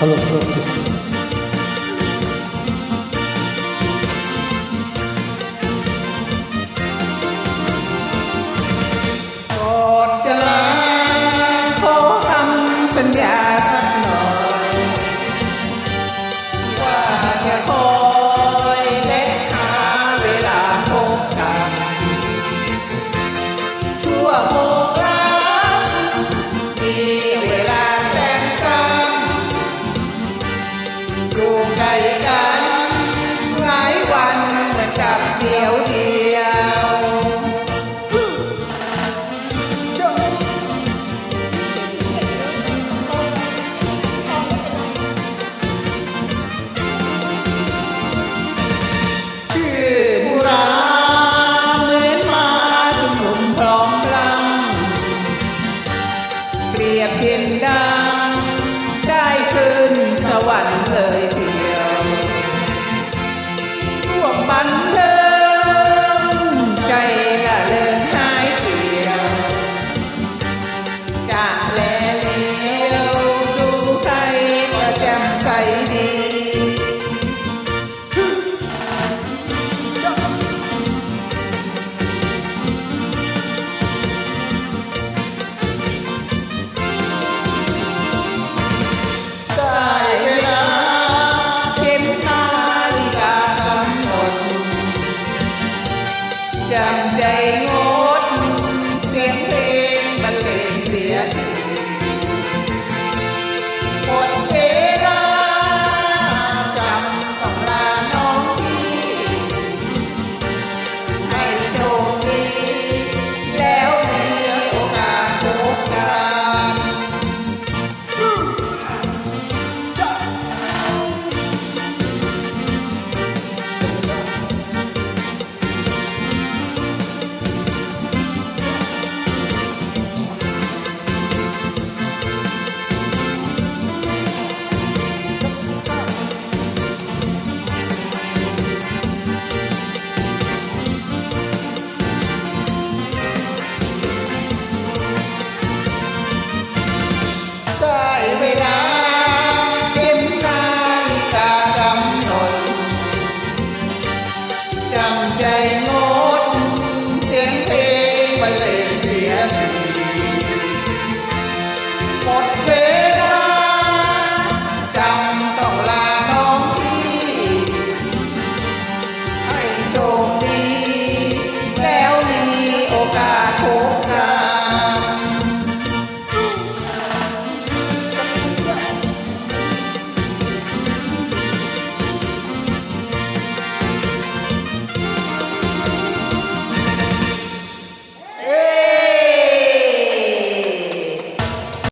ফলপ্রসূ หลายวันเหมือนกับเดียวเดียวชื่อบุราเหมือนมาชุมนุมพร้อมพลังเปรียบเช่นดังได้ขึ้นสวรรค์เลย sairei. ดังใจ